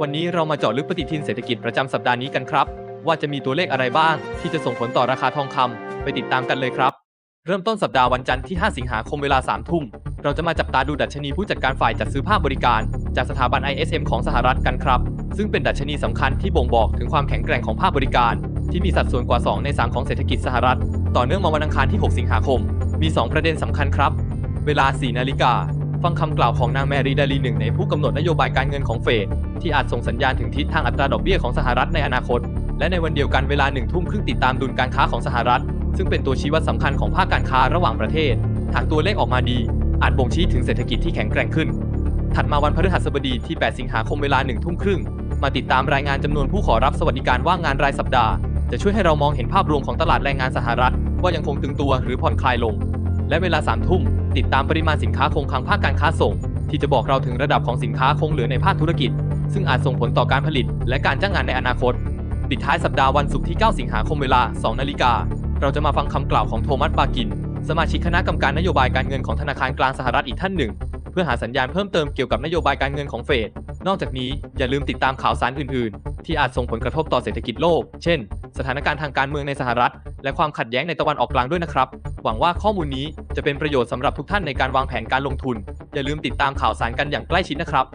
วันนี้เรามาเจาะลึกปฏิทินเศรษฐกิจประจำสัปดาห์นี้กันครับ ว่าจะมีตัวเลขอะไรบ้าง ที่จะส่งผลต่อราคาทองคำไปติดตามกันเลยครับ เริ่มต้นสัปดาห์วันจันทร์ที่ 5 สิงหาคมเวลา 3 ทุ่ม เราจะมาจับตาดูดัชนีผู้จัดการฝ่ายจัดซื้อภาคบริการ จากสถาบัน ISM ของสหรัฐกันครับ ซึ่งเป็นดัชนีสำคัญที่บ่งบอกถึงความแข็งแกร่งของภาคบริการ ที่มีสัดส่วนกว่า 2 ใน 3 ของเศรษฐกิจสหรัฐ ต่อเนื่องมาวันอังคารที่ 6 สิงหาคม มี 2 ประเด็นสำคัญครับ เวลา 4 นาฬิกา ฟังคำกล่าวของนางแมรี่ดาลีหนึ่งในผู้กำหนดนโยบายการเงินของเฟดที่อาจส่งสัญญาณถึงทิศทางอัตราดอกเบี้ยของสหรัฐในอนาคต และในวันเดียวกันเวลาหนึ่งทุ่มครึ่งติดตามดุลการค้าของสหรัฐ ซึ่งเป็นตัวชี้วัดสำคัญของภาคการค้าระหว่างประเทศหากตัวเลขออกมาดี อาจบ่งชี้ถึงเศรษฐกิจที่แข็งแกร่งขึ้น ถัดมาวันพฤหัสบดีที่ 8 สิงหาคมเวลา1ทุ่มครึ่งมาติดตามรายงานจำนวนผู้ขอรับสวัสดิการว่างงานรายสัปดาห์จะช่วยให้เรามองเห็นภาพรวมของตลาดแรงงานสหรัฐ ว่ายังคงตึงตัวหรือผ่อนคลายลง และเวลา3ทุ่ม ติดตามปริมาณสินค้าคงคลังภาคการค้าส่ง ที่จะบอกเราถึงระดับของสินค้าคงเหลือในภาคธุรกิจ ซึ่งอาจส่งผลต่อการผลิต และการจ้างงานในอนาคต ปิดท้ายสัปดาห์วันศุกร์ที่ 9 สิงหาคมเวลา 2 นาฬิกา เราจะมาฟังคำกล่าวของโทมัสบากิน สมาชิกคณะกรรมการนโยบายการเงินของธนาคารกลางสหรัฐอีกท่านหนึ่ง เพื่อหาสัญญาณเพิ่มเติมเกี่ยวกับนโยบายการเงินของเฟด นอกจากนี้อย่าลืมติดตามข่าวสารอื่น ๆ ที่อาจส่งผลกระทบต่อเศรษฐกิจโลก เช่น สถานการณ์ทางการเมืองในสหรัฐ และความขัดแย้งในตะวันออกกลางด้วยนะครับ หวังว่าข้อมูลนี้จะเป็นประโยชน์สำหรับทุกท่านในการวางแผนการลงทุน อย่าลืมติดตามข่าวสารกันอย่างใกล้ชิดนะครับ